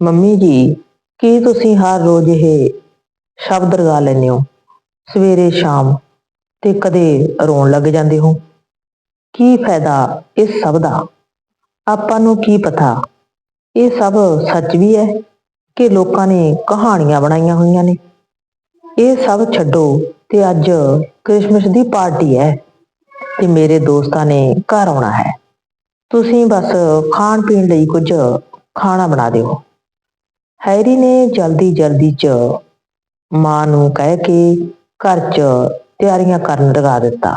Mummy ਜੀ, ਕੀ ਤੁਸੀਂ ਹਰ ਰੋਜ਼ ਇਹ ਸ਼ਬਦ ਲਗਾ ਲੈਂਦੇ ਹੋ? ਸਵੇਰੇ ਸ਼ਾਮ ਤੇ ਕਦੇ ਰੋਣ ਲੱਗ ਜਾਂਦੇ ਹੋ? ਕੀ ਫਾਇਦਾ ਇਸ ਸਭ ਦਾ? ਆਪਾਂ ਨੂੰ ਕੀ ਪਤਾ? ਇਹ ਸਭ ਸੱਚ ਵੀ ਹੈ ਕਿ ਲੋਕਾਂ ਨੇ ਕਹਾਣੀਆਂ ਬਣਾਈਆਂ ਹੋਈਆਂ ਨੇ। ਇਹ ਸਭ ਛੱਡੋ ਤੇ ਅੱਜ ਕ੍ਰਿਸਮਸ ਦੀ ਪਾਰਟੀ ਹੈ ਤੇ ਮੇਰੇ ਦੋਸਤਾਂ ਨੇ ਘਰ ਆਉਣਾ ਹੈ। ਤੁਸੀਂ ਬਸ ਖਾਣ ਪੀਣ ਲਈ ਕੁਝ ਖਾਣਾ ਬਣਾ ਦਿਓ। ਹੈਰੀ ਨੇ ਜਲਦੀ ਜਲਦੀ ਚ ਮਾਂ ਨੂੰ ਕਹਿ ਕੇ ਘਰ ਚ ਤਿਆਰੀਆਂ ਕਰਨ ਲਗਾ ਦਿੱਤਾ।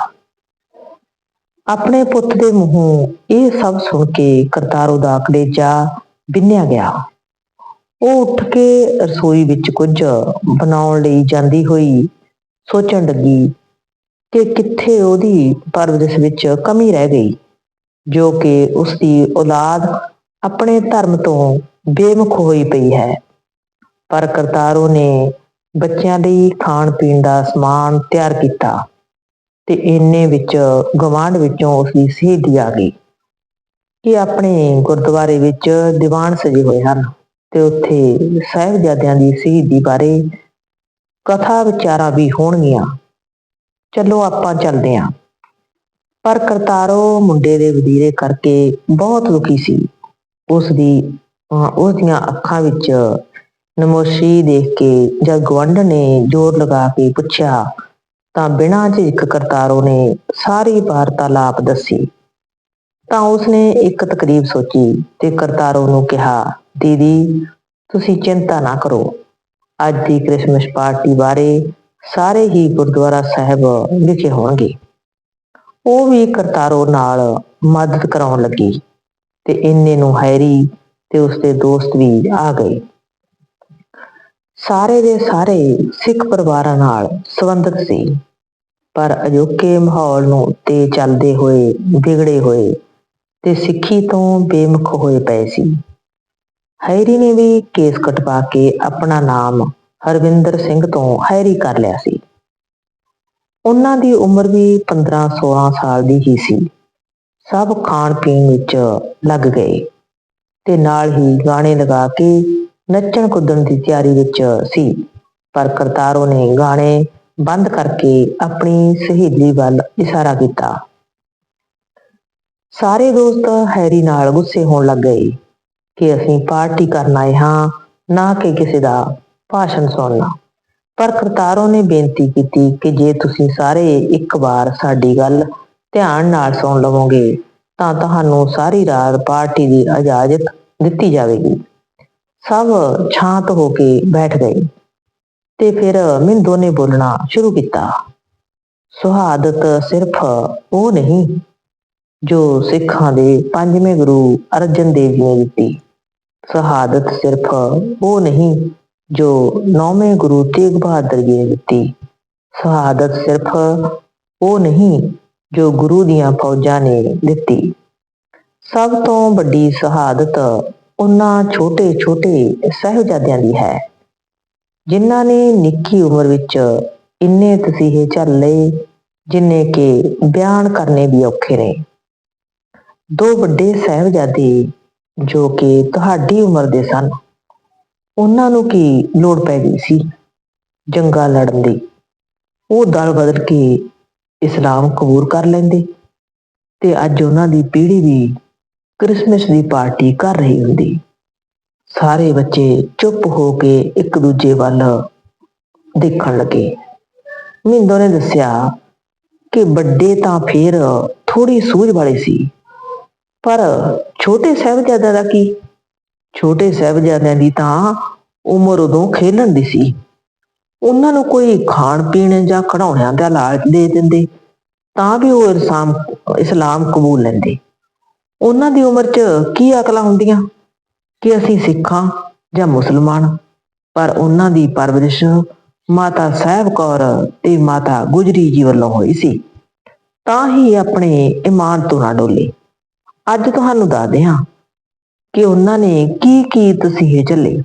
ਆਪਣੇ ਪੁੱਤ ਦੇ ਮੂੰਹੋਂ ਇਹ ਸਭ ਸੁਣ ਕੇ ਕਰਤਾਰੋ ਦਾ ਕਲੇਜਾ ਬਿੰਨਿਆ ਗਿਆ। ਉਹ ਉੱਠ ਕੇ ਰਸੋਈ ਵਿੱਚ ਕੁਝ ਬਣਾਉਣ ਲਈ ਜਾਂਦੀ ਹੋਈ ਸੋਚਣ ਲੱਗੀ ਕਿ ਕਿੱਥੇ ਉਹਦੀ ਪਰਵਰਿਸ਼ ਵਿੱਚ ਕਮੀ ਰਹਿ ਗਈ, ਜੋ ਕਿ ਉਸ ਦੀ ਔਲਾਦ ਆਪਣੇ ਧਰਮ ਤੋਂ ਬੇਮੁਖ ਹੋਈ ਪਈ ਹੈ। ਪਰ ਕਰਤਾਰੋ ਨੇ ਬੱਚਿਆਂ ਲਈ ਖਾਣ ਪੀਣ ਦਾ ਸਮਾਨ ਤਿਆਰ ਕੀਤਾ ਤੇ ਇੰਨੇ ਵਿੱਚ ਗਵਾਂਢ ਵਿੱਚੋਂ ਉਸ ਦੀ ਸਹੇਲੀ ਆ ਗਈ ਕਿ ਆਪਣੇ ਗੁਰਦੁਆਰੇ ਵਿੱਚ ਦੀਵਾਨ ਸਜੇ ਹੋਏ ਹਨ ਤੇ ਉੱਥੇ ਸਾਹਿਬਜ਼ਾਦਿਆਂ ਦੀ ਸ਼ਹੀਦੀ ਬਾਰੇ ਕਥਾ ਵਿਚਾਰਾਂ ਵੀ ਹੋਣਗੀਆਂ। ਚਲੋ ਆਪਾਂ ਚੱਲਦੇ ਹਾਂ। ਪਰ ਕਰਤਾਰੋ ਮੁੰਡੇ ਦੇ ਵਦੀਰੇ ਕਰਕੇ ਬਹੁਤ ਦੁਖੀ ਸੀ। ਉਸ ਦੀ ਉਸ ਦੀਆਂ ਅੱਖਾਂ ਵਿੱਚ ਨਮੋਸ਼ੀ ਦੇਖ ਕੇ ਜਦ ਗਵੰਡ ਨੇ ਜ਼ੋਰ ਲਗਾ ਕੇ ਪੁੱਛਿਆ, ਤਾਂ ਬਿਨਾਂ ਝਿਜਕ ਕਰਤਾਰੋ ਨੇ ਸਾਰੀ ਵਾਰਤਾਲਾਪ ਦੱਸੀ। ਤਾਂ ਉਸਨੇ ਇੱਕ ਤਕਰੀਬ ਸੋਚੀ ਤੇ ਕਰਤਾਰੋ ਨੂੰ ਕਿਹਾ, ਦੀਦੀ, ਤੁਸੀਂ ਚਿੰਤਾ ਨਾ ਕਰੋ। ਅੱਜ ਦੀ ਕ੍ਰਿਸਮਸ ਪਾਰਟੀ ਬਾਰੇ ਸਾਰੇ ਹੀ ਗੁਰਦੁਆਰਾ ਸਾਹਿਬ ਵਿਖੇ ਹੋਣਗੇ। ਉਹ ਵੀ ਕਰਤਾਰੋ ਨਾਲ ਮਦਦ ਕਰਾਉਣ ਲੱਗੀ ਤੇ ਇੰਨੇ ਨੂੰ ਹੈਰੀ ਤੇ ਉਸਦੇ ਦੋਸਤ ਵੀ ਆ ਗਏ। ਸਾਰੇ ਦੇ ਸਾਰੇ ਸਿੱਖ ਪਰਿਵਾਰਾਂ ਨਾਲ ਸੰਬੰਧਿਤ ਸੀ। ਪਰ ਅਜੋਕੇ ਮਾਹੌਲ ਨੂੰ ਤੇ ਚੱਲਦੇ ਹੋਏ, ਵਿਗੜੇ ਹੋਏ ਤੇ ਸਿੱਖੀ ਤੋਂ ਬੇਮੁਖ ਹੋਏ ਪਏ ਸੀ। ਹੈਰੀ ਨੇ ਵੀ ਕੇਸ ਕਟਵਾ ਕੇ ਆਪਣਾ ਨਾਮ ਹਰਵਿੰਦਰ ਸਿੰਘ ਤੋਂ ਹੈਰੀ ਕਰ ਲਿਆ ਸੀ। ਉਹਨਾਂ ਦੀ ਉਮਰ ਵੀ 15-16 ਸਾਲ ਦੀ ਹੀ ਸੀ। ਸਭ ਖਾਣ ਪੀਣ ਵਿੱਚ ਲੱਗ ਗਏ। ਤੇ ਨਾਲ ਹੀ ਗਾਣੇ ਲਗਾ ਕੇ ਨੱਚਣ ਕੁੱਦਣ ਦੀ ਤਿਆਰੀ ਵਿੱਚ ਸੀ। ਪਰ ਕਰਤਾਰੋ ਨੇ ਗਾਣੇ ਬੰਦ ਕਰਕੇ ਆਪਣੀ ਸਹੇਲੀ ਵੱਲ ਇਸ਼ਾਰਾ ਕੀਤਾ। ਸਾਰੇ ਦੋਸਤ ਹੈਰੀ ਨਾਲ ਗੁੱਸੇ ਹੋਣ ਲੱਗ ਗਏ ਕਿ ਅਸੀਂ ਪਾਰਟੀ ਕਰਨ ਆਏ ਹਾਂ, ਨਾ ਕਿ ਕਿਸੇ ਦਾ ਭਾਸ਼ਣ ਸੁਣਨਾ। ਪਰ ਕਰਤਾਰੋ ਨੇ ਬੇਨਤੀ ਕੀਤੀ ਕਿ ਜੇ ਤੁਸੀਂ ਸਾਰੇ ਇੱਕ ਵਾਰ ਸਾਡੀ ਗੱਲ ਧਿਆਨ ਨਾਲ ਸੁਣ ਲਵੋਗੇ ਤਾਂ ਤੁਹਾਨੂੰ ਸਾਰੀ ਰਾਤ ਪਾਰਟੀ ਦੀ ਇਜਾਜ਼ਤ ਦਿੱਤੀ ਜਾਵੇਗੀ। ਸਭ ਛਾਂਤ ਹੋ ਕੇ ਬੈਠ ਗਏ ਤੇ ਫਿਰ ਮਿੰਦੋ ਨੇ ਬੋਲਣਾ ਸ਼ੁਰੂ ਕੀਤਾ, ਸੁਹਾਦਤ ਸਿਰਫ ਉਹ ਨਹੀਂ, ਜੋ ਸਿੱਖਾਂ ਦੇ ਪੰਜਵੇਂ ਗੁਰੂ ਅਰਜਨ ਦੇਵ ਜੀ ਨੇ ਦਿੱਤੀ। ਸ਼ਹਾਦਤ ਸਿਰਫ ਉਹ ਨਹੀਂ, ਜੋ ਨੌਵੇਂ ਗੁਰੂ ਤੇਗ ਬਹਾਦਰ ਜੀ ਨੇ ਦਿੱਤੀ। ਸ਼ਹਾਦਤ ਸਿਰਫ ਉਹ ਨਹੀਂ ਜੋ ਗੁਰੂ ਦੀਆਂ ਫੌਜਾਂ ਨੇ ਦਿੱਤੀ। ਸਭ ਤੋਂ ਵੱਡੀ ਸ਼ਹਾਦਤ ਉਹਨਾਂ ਛੋਟੇ-ਛੋਟੇ ਸਹਿਬਜ਼ਾਦਿਆਂ ਦੀ ਹੈ, ਜਿਨ੍ਹਾਂ ਨੇ ਨਿੱਕੀ ਉਮਰ ਵਿੱਚ ਇੰਨੇ ਤਸੀਹੇ ਝੱਲ ਲਏ, ਜਿੰਨੇ ਕਿ ਬਿਆਨ ਕਰਨੇ ਵੀ ਔਖੇ ਨੇ। ਦੋ ਵੱਡੇ ਸਹਿਬਜ਼ਾਦੇ ਜੋ ਕਿ ਤੁਹਾਡੀ ਉਮਰ ਦੇ ਸਨ, ਉਹਨਾਂ ਨੂੰ ਕੀ ਲੋੜ ਪੈ ਗਈ ਸੀ ਜੰਗਾ ਲੜਨ ਦੀ? ਉਹ ਦਲ ਬਦਲ ਕੇ ਇਸਲਾਮ ਕਬੂਲ ਕਰ ਲੈਂਦੇ ਤੇ ਅੱਜ ਉਹਨਾਂ ਦੀ ਪੀੜ੍ਹੀ ਵੀ ਕ੍ਰਿਸਮਸ ਦੀ ਪਾਰਟੀ ਕਰ ਰਹੀ ਹੁੰਦੀ। ਸਾਰੇ ਬੱਚੇ ਚੁੱਪ ਹੋ ਕੇ ਇੱਕ ਦੂਜੇ ਵੱਲ ਦੇਖਣ ਲੱਗੇ। ਮਿੰਦੋ ਨੇ ਦੱਸਿਆ ਕਿ ਵੱਡੇ ਤਾਂ ਫੇਰ ਥੋੜੀ ਸੂਝ ਵਾਲੇ ਸੀ, ਪਰ ਛੋਟੇ ਸਾਹਿਬਜ਼ਾਦਿਆਂ ਦਾ ਕੀ? ਛੋਟੇ ਸਾਹਿਬਜ਼ਾਦਿਆਂ ਦੀ ਤਾਂ ਉਮਰ ਉਦੋਂ ਖੇਲਣ ਦੀ ਸੀ। ਉਹਨਾਂ ਨੂੰ ਕੋਈ ਖਾਣ ਪੀਣ ਜਾਂ ਖੜਾਉਣਿਆਂ ਦਾ ਲਾਲਚ ਦੇ ਦਿੰਦੇ, ਤਾਂ ਵੀ ਉਹ ਇਸਲਾਮ ਇਸਲਾਮ ਕਬੂਲ ਲੈਂਦੇ। ਉਹਨਾਂ ਦੀ ਉਮਰ 'ਚ ਕੀ ਅਕਲਾਂ ਹੁੰਦੀਆਂ? ਕਿ ਅਸੀਂ ਸਿੱਖਾਂ ਜਾਂ ਮੁਸਲਮਾਨ? ਪਰ ਉਹਨਾਂ ਦੀ ਪਰਵਰਿਸ਼ ਮਾਤਾ ਸਾਹਿਬ ਕੌਰ ਤੇ ਮਾਤਾ ਗੁਜਰੀ ਜੀ ਵੱਲੋਂ ਹੋਈ ਸੀ। ਤਾਂ ਹੀ ਆਪਣੇ ਇਮਾਨ ਤੋਂ ਨਾ ਡੋਲੇ। ਅੱਜ ਤੁਹਾਨੂੰ ਦੱਸਦੇ ਹਾਂ ਕਿ ਉਹਨਾਂ ਨੇ ਕੀ ਕੀ ਤਸੀਹੇ ਝੱਲੇ।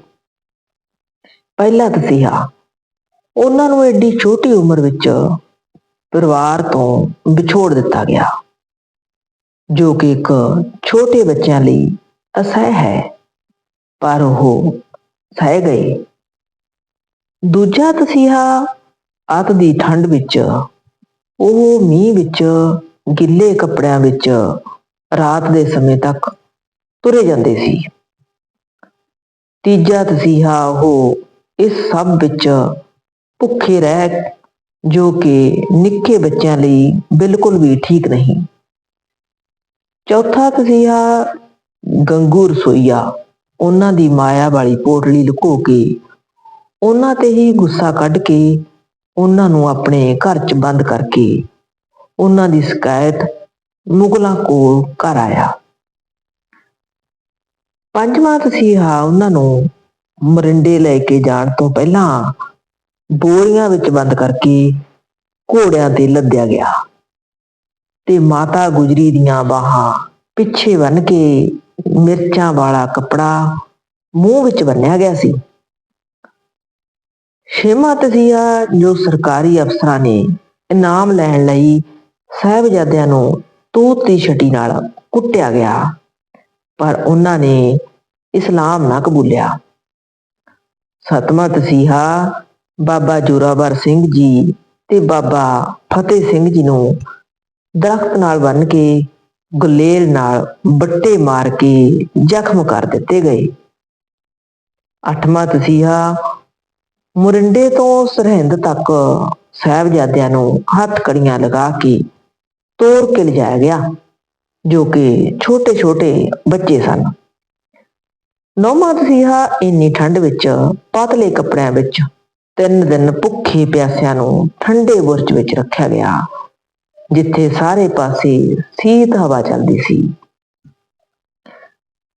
ਪਹਿਲਾ ਤਸੀਹਾ ਉਹਨਾਂ ਨੂੰ ਐਡੀ ਛੋਟੀ ਉਮਰ ਵਿੱਚ ਪਰਿਵਾਰ ਤੋਂ ਵਿਛੋੜ ਦਿੱਤਾ ਗਿਆ, ਜੋ ਕਿ ਇੱਕ ਛੋਟੇ ਬੱਚਿਆਂ ਲਈ ਅਸਹਿ ਹੈ, ਪਰ ਉਹ ਸਹਿ ਗਏ। ਦੂਜਾ ਤਸੀਹਾ ਅੱਤ ਦੀ ਠੰਡ ਵਿੱਚ, ਉਹ ਮੀਂਹ ਵਿੱਚ ਗਿੱਲੇ ਕੱਪੜਿਆਂ ਵਿੱਚ ਰਾਤ ਦੇ ਸਮੇਂ ਤੱਕ ਤੁਰੇ ਜਾਂਦੇ ਸੀ। ਤੀਜਾ ਤਸੀਹਾ ਉਹ ਇਸ ਸਭ ਵਿੱਚ ਭੁੱਖੇ ਰਹਿ ਜੋ ਕਿ ਨਿੱਕੇ ਬੱਚਿਆਂ ਲਈ ਬਿਲਕੁਲ ਵੀ ਠੀਕ ਨਹੀਂ। ਚੌਥਾ ਤਸੀਹਾ, ਗੰਗੂ ਰਸੋਈਆ। ਉਹਨਾਂ ਦੀ ਮਾਇਆ ਵਾਲੀ ਪੋਟਲੀ ਲੁਕੋ ਕੇ ਉਹਨਾਂ ਤੇ ਹੀ ਗੁੱਸਾ ਕੱਢ ਕੇ ਉਹਨਾਂ ਨੂੰ ਆਪਣੇ ਘਰ 'ਚ ਬੰਦ ਕਰਕੇ ਉਹਨਾਂ ਦੀ ਸ਼ਿਕਾਇਤ ਮੁਗਲਾਂ ਕੋਲ ਘਰ ਆਇਆ। ਪੰਜਵਾਂ ਤਸੀਹਾ ਉਹਨਾਂ ਨੂੰ ਮਰਿੰਡੇ ਲੈ ਕੇ ਜਾਣ ਤੋਂ ਪਹਿਲਾਂ ਬੋਰੀਆਂ ਵਿੱਚ ਬੰਦ ਕਰਕੇ ਘੋੜਿਆਂ ਤੇ ਲੱਦਿਆ ਗਿਆ ਤੇ ਮਾਤਾ ਗੁਜਰੀ ਦੀਆਂ ਬਾਹਾਂ ਪਿੱਛੇ ਬੰਨ ਕੇ ਮਿਰਚਾਂ ਵਾਲਾ ਕੱਪੜਾ ਮੂੰਹ ਵਿੱਚ ਬੰਨਿਆ ਗਿਆ ਸੀ। ਛੇਵਾਂ ਤਸੀਹਾ ਜੋ ਸਰਕਾਰੀ ਅਫਸਰਾਂ ਨੇ ਇਨਾਮ ਲੈਣ ਲਈ ਸਾਹਿਬਜ਼ਾਦਿਆਂ ਨੂੰ ਤੂਤ ਦੀ ਛਟੀ ਨਾਲ ਕੁੱਟਿਆ ਗਿਆ, ਪਰ ਉਹਨਾਂ ਨੇ ਇਸਲਾਮ ਨਾ ਕਬੂਲਿਆ। ਸਤਵਾਂ ਤਸੀਹਾ ਬਾਬਾ ਜੋਰਾਵਰ ਸਿੰਘ ਜੀ ਤੇ ਬਾਬਾ ਫਤਿਹ ਸਿੰਘ ਜੀ ਨੂੰ ਦਰਖਤ ਨਾਲ ਬੰਨ ਕੇ, ਗੁਲੇਲ ਨਾਲ ਬੱਟੇ ਮਾਰ ਕੇ ਜ਼ਖਮ ਕਰ ਦਿੱਤੇ ਗਏ। ਅੱਠਵਾਂ ਤਸੀਹਾ, ਮੁਰਿੰਡੇ ਤੋਂ ਸਰਹਿੰਦ ਤੱਕ ਸਾਹਿਬਜ਼ਾਦਿਆਂ ਨੂੰ ਹੱਥ ਕੜੀਆਂ ਲਗਾ ਕੇ ਤੋੜ ਕੇ ਲਿਜਾਇਆ ਗਿਆ, ਜੋ ਕਿ ਛੋਟੇ ਛੋਟੇ ਬੱਚੇ ਸਨ। ਨੌਵਾਂ ਤਸੀਹਾ, ਇੰਨੀ ਠੰਡ ਵਿੱਚ, ਪਤਲੇ ਕੱਪੜਿਆਂ ਵਿੱਚ ਤਿੰਨ ਦਿਨ ਭੁੱਖੇ ਪਿਆਸਿਆਂ ਨੂੰ ਠੰਡੇ ਬੁਰਜ ਵਿੱਚ ਰੱਖਿਆ ਗਿਆ, ਜਿੱਥੇ ਸਾਰੇ ਪਾਸੇ ਸੀਤ ਹਵਾ ਚੱਲਦੀ ਸੀ।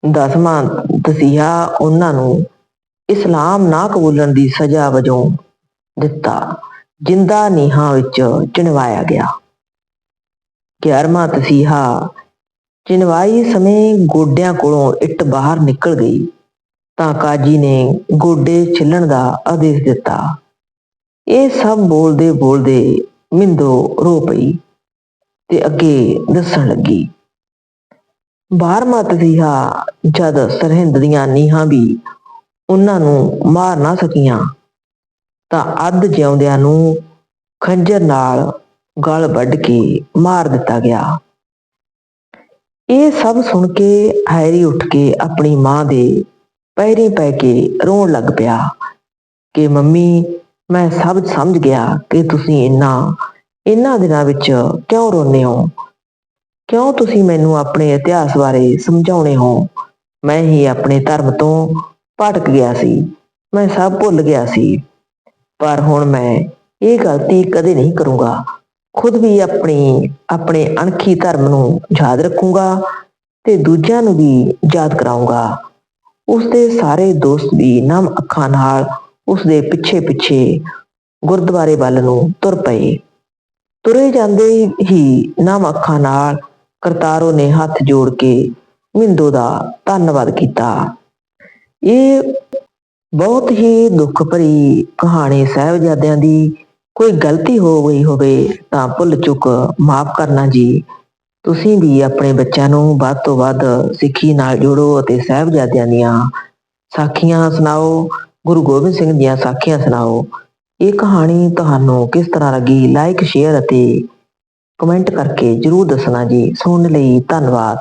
ਦਸਵਾਂ ਤਸੀਹਾ ਉਹਨਾਂ ਨੂੰ ਇਸਲਾਮ ਨਾ ਕਬੂਲਣ ਦੀ ਸਜ਼ਾ ਵਜੋਂ ਦਿੱਤਾ, ਜਿੰਦਾ ਨੀਹਾਂ ਵਿੱਚ ਚਿਣਵਾਇਆ ਗਿਆ। 11ਵਾਂ ਤਸੀਹਾ, ਚਿਣਵਾਈ ਸਮੇਂ ਗੋਡਿਆਂ ਕੋਲੋਂ ਇੱਟ ਬਾਹਰ ਨਿਕਲ ਗਈ। ਤਾਂ ਕਾਜੀ ਨੇ ਗੋਡੇ ਛਿੱਲਣ ਦਾ ਆਦੇਸ਼ ਦਿੱਤਾ। ਇਹ ਸਭ ਬੋਲਦੇ ਬੋਲਦੇ ਮਿੰਦੋ ਰੋ ਪਈ ਤੇ ਅੱਗੇ ਦੱਸਣ ਲੱਗੀ। ਬਾਰ ਮਤ ਸੀਹਾ ਜਦ ਸਰਹਿੰਦ ਦੀਆਂ ਨੀਹਾਂ ਵੀ ਉਹਨਾਂ ਨੂੰ ਮਾਰ ਨਾ ਸਕੀਆਂ, ਤਾਂ ਅੱਧ ਜਿਉਂਦਿਆਂ ਨੂੰ ਖੰਜਰ ਨਾਲ ਗਲ ਵੱਢ ਕੇ ਮਾਰ ਦਿੱਤਾ ਗਿਆ। ਇਹ ਸਭ ਸੁਣ ਕੇ ਹੈਰੀ ਉੱਠ ਕੇ ਆਪਣੀ ਮਾਂ ਦੇ ਪੈਰੀਂ ਪੈ ਕੇ ਰੋਣ ਲੱਗ ਪਿਆ ਕਿ ਮੰਮੀ, ਮੈਂ ਸਭ ਸਮਝ ਗਿਆ ਕਿ ਤੁਸੀਂ ਇੰਨਾ ਇਹਨਾਂ ਦਿਨਾਂ ਵਿੱਚ ਕਿਉਂ ਰੋਨੇ ਹੋ? ਕਿਉਂ ਤੁਸੀਂ ਮੈਨੂੰ ਆਪਣੇ ਇਤਿਹਾਸ ਬਾਰੇ ਸਮਝਾਉਣੇ ਹੋ? ਮੈਂ ਹੀ ਆਪਣੇ ਧਰਮ ਤੋਂ ਭਟਕ ਗਿਆ ਸੀ, ਮੈਂ ਸਭ ਭੁੱਲ ਗਿਆ ਸੀ। ਪਰ ਹੁਣ ਮੈਂ ਇਹ ਗਲਤੀ ਕਦੇ ਨਹੀਂ ਕਰੂੰਗਾ। ਖੁਦ ਵੀ ਆਪਣੀ, ਆਪਣੇ ਅਣਖੀ ਧਰਮ ਨੂੰ ਯਾਦ ਰੱਖੂੰਗਾ ਤੇ ਦੂਜਿਆਂ ਨੂੰ ਵੀ ਯਾਦ ਕਰਾਉਂਗਾ ਉਸਦੇ ਸਾਰੇ ਦੋਸਤ ਵੀ ਨਮ ਅੱਖਾਂ ਨਾਲ ਉਸਦੇ ਪਿੱਛੇ ਪਿੱਛੇ ਗੁਰਦੁਆਰੇ ਵੱਲ ਨੂੰ ਤੁਰ ਪਏ। ਤੁਰੇ ਜਾਂਦੇ ਹੀ ਨਮ ਅੱਖਾਂ ਨਾਲ ਕਰਤਾਰੋ ਨੇ ਹੱਥ ਜੋੜ ਕੇ ਮਿੰਦੋ ਦਾ ਧੰਨਵਾਦ ਕੀਤਾ। ਇਹ ਬਹੁਤ ਹੀ ਦੁੱਖ ਭਰੀ ਕਹਾਣੀ ਸਾਹਿਬਜ਼ਾਦਿਆਂ ਦੀ ਕੋਈ ਗਲਤੀ ਹੋ ਗਈ ਹੋਵੇ ਤਾਂ ਭੁੱਲ ਚੁੱਕ ਮਾਫ ਕਰਨਾ ਜੀ। ਤੁਸੀਂ ਵੀ ਆਪਣੇ ਬੱਚਿਆਂ ਨੂੰ ਵੱਧ ਤੋਂ ਵੱਧ ਸਿੱਖੀ ਨਾਲ ਜੋੜੋ ਅਤੇ ਸਾਹਿਬਜ਼ਾਦਿਆਂ ਦੀਆਂ ਸਾਖੀਆਂ ਸੁਣਾਓ, ਗੁਰੂ ਗੋਬਿੰਦ ਸਿੰਘ ਦੀਆਂ ਸਾਖੀਆਂ ਸੁਣਾਓ। ਇਹ ਕਹਾਣੀ ਤੁਹਾਨੂੰ ਕਿਸ ਤਰ੍ਹਾਂ ਲੱਗੀ? ਲਾਈਕ ਸ਼ੇਅਰ ਅਤੇ ਕਮੈਂਟ ਕਰਕੇ ਜਰੂਰ ਦੱਸਣਾ ਜੀ। ਸੁਣਨ ਲਈ ਧੰਨਵਾਦ।